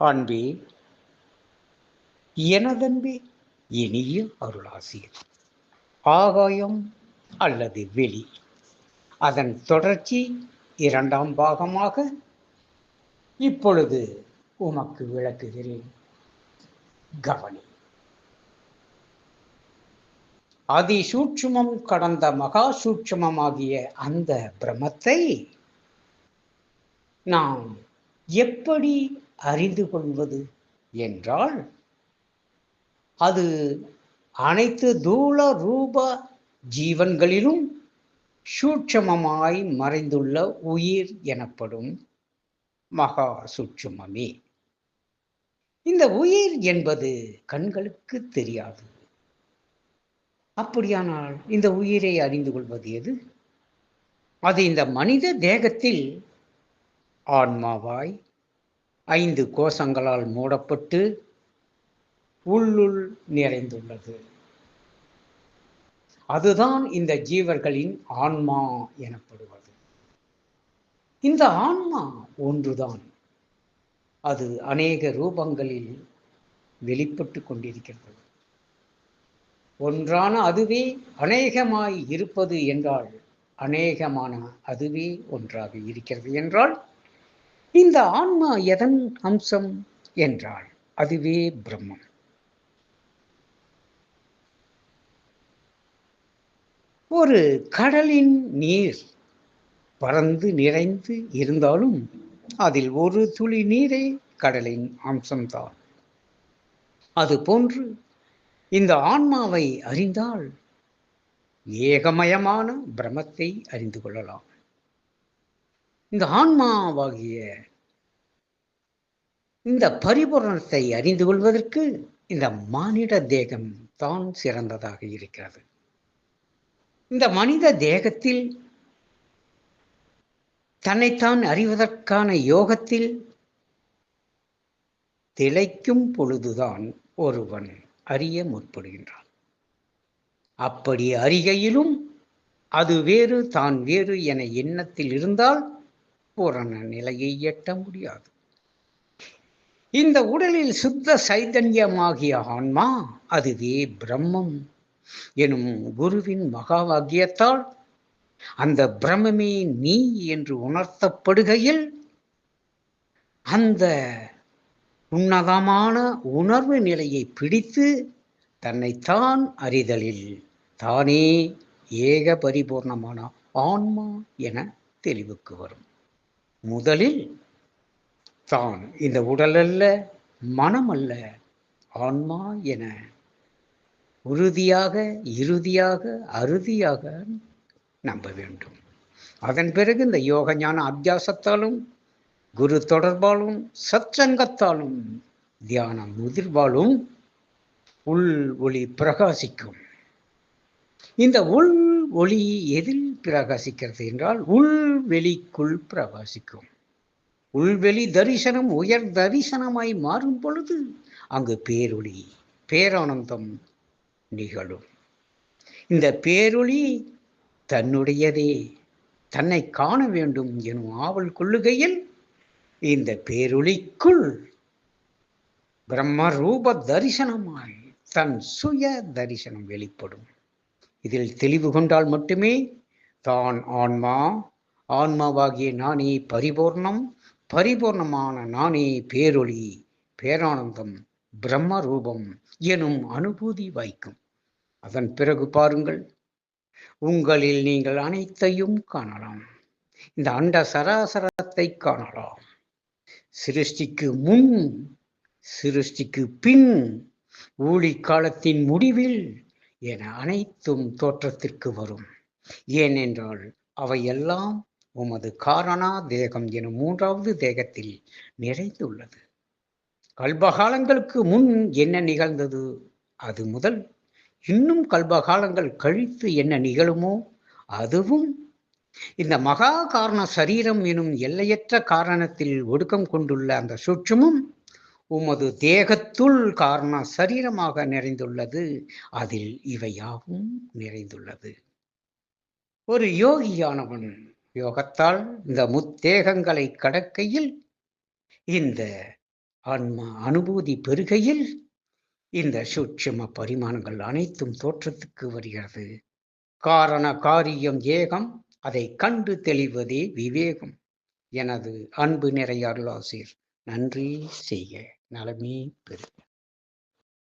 ஆண்பே எனதன்பே இனிய அருளாசியர் ஆகாயம் அல்லது வெளி அதன் தொடர்ச்சி இரண்டாம் பாகமாக இப்பொழுது உமக்கு விளக்குகிறேன். கவனி. அதிசூட்சுமம் கடந்த மகா சூட்சுமமாகிய அந்த பிரமத்தை நாம் எப்படி அறிந்து கொள்வது என்றால் அது அனைத்து தூள ரூப ஜீவன்களிலும் சூட்சமமாய் மறைந்துள்ள உயிர் எனப்படும் மகா சூட்சுமமே. இந்த உயிர் என்பது கண்களுக்கு தெரியாது. அப்படியானால் இந்த உயிரை அறிந்து கொள்வது எது? அது இந்த மனித தேகத்தில் ஆன்மாவாய் ஐந்து கோஷங்களால் மூடப்பட்டு உள்ளுள் நிறைந்துள்ளது. அதுதான் இந்த ஜீவர்களின் ஆன்மா எனப்படுவது. இந்த ஆன்மா ஒன்றுதான். அது அநேக ரூபங்களில் வெளிப்பட்டு கொண்டிருக்கிறது. ஒன்றான அதுவே அநேகமாய் இருப்பது என்றால் அநேகமான அதுவே ஒன்றாக இருக்கிறது என்றால் இந்த ஆன்மா எதன் அம்சம் என்றால் அதுவே பிரம்மம் ஒரு கடலின் நீர் பறந்து நிறைந்து இருந்தாலும் அதில் ஒரு துளி நீரே கடலின் அம்சம்தான். அது போன்று இந்த ஆன்மாவை அறிந்தால் ஏகமயமான பிரமத்தை அறிந்து கொள்ளலாம். இந்த ஆன்மாவாகிய இந்த பரிபூரணத்தை அறிந்து கொள்வதற்கு இந்த மானிட தேகம் தான் சிறந்ததாக இருக்கிறது. இந்த மனித தேகத்தில் தன்னைத்தான் அறிவதற்கான யோகத்தில் திளைக்கும் பொழுதுதான் ஒருவன் அறிய முற்படுகின்றான். அப்படி அறிகையிலும் அது வேறு தான் வேறு என எண்ணத்தில் இருந்தால் பூரண நிலையை எட்ட முடியாது. இந்த உடலில் சுத்த சைதன்யமாகிய ஆன்மா அதுவே பிரம்மம் எனும் குருவின் மகாவாக்கியத்தால் அந்த பிரம்மமே நீ என்று உணர்த்தப்படுகையில் அந்த உன்னதமான உணர்வு நிலையை பிடித்து தன்னைத்தான் அறிதலில் தானே ஏக பரிபூர்ணமான ஆன்மா என தெளிவுக்கு வரும். முதலில் தான் இந்த உடலல்ல மனமல்ல ஆன்மா என உறுதியாக இறுதியாக அறுதியாக நம்ப வேண்டும். அதன் பிறகு இந்த யோக ஞான அத்தியாசத்தாலும் குரு தொடர்பாலும் சத்சங்கத்தாலும் தியானம் முதிர்வாலும் உள் ஒளி பிரகாசிக்கும். இந்த உள் ஒளி எதில் பிரகாசிக்கிறது என்றால் உள்வெளிக்குள் பிரகாசிக்கும். உள்வெளி தரிசனம் உயர் தரிசனமாய் மாறும் பொழுது அங்கு பேரொளி பேரானந்தம் நிகழும். இந்த பேரொளி தன்னுடையதே தன்னை காண வேண்டும் எனும் ஆவல் கொள்ளுகையில் இந்த பேரொளிக்குள் பிரம்ம ரூப தரிசனமாய் தன் சுய தரிசனம் வெளிப்படும். இதில் தெளிவு கொண்டால் மட்டுமே தான் ஆன்மா. ஆன்மாவாகிய நானே பரிபூர்ணம் பரிபூர்ணமான நானே பேரொளி பேரானந்தம் பிரம்ம ரூபம் எனும் அனுபூதி வாய்க்கும். அதன் பிறகு பாருங்கள் உங்களில் நீங்கள் அனைத்தையும் காணலாம். இந்த அண்ட சராசரத்தை காணலாம். சிருஷ்டிக்கு முன் சிருஷ்டிக்கு பின் ஊழிக் காலத்தின் முடிவில் என அனைத்தும் தோற்றத்திற்கு வரும். ஏனென்றால் அவையெல்லாம் உமது காரணா தேகம் எனும் மூன்றாவது தேகத்தில் நிறைந்துள்ளது. கல்பகாலங்களுக்கு முன் என்ன நிகழ்ந்தது? அது முதல். இன்னும் கல்பகாலங்கள் கழித்து என்ன நிகழுமோ அதுவும். இந்த மகா காரண சரீரம் எனும் எல்லையற்ற காரணத்தில் ஒடுக்கம் கொண்டுள்ள அந்த சூட்சமும் உமது தேகத்துள் காரண சரீரமாக நிறைந்துள்ளது. அதில் இவையாவும் நிறைந்துள்ளது. ஒரு யோகியானவன் யோகத்தால் இந்த முத்தேகங்களை கடக்கையில் இந்த ஆன்மா அனுபூதி பெருகையில் இந்த சூட்சம பரிமாணங்கள் அனைத்தும் தோற்றத்துக்கு வருகிறது. காரண காரியம் ஏகம் அதை கண்டு தெளிவதே விவேகம். எனது அன்பு நிறைய அருளாசிர். நன்றி செய்ய நலமே பெரு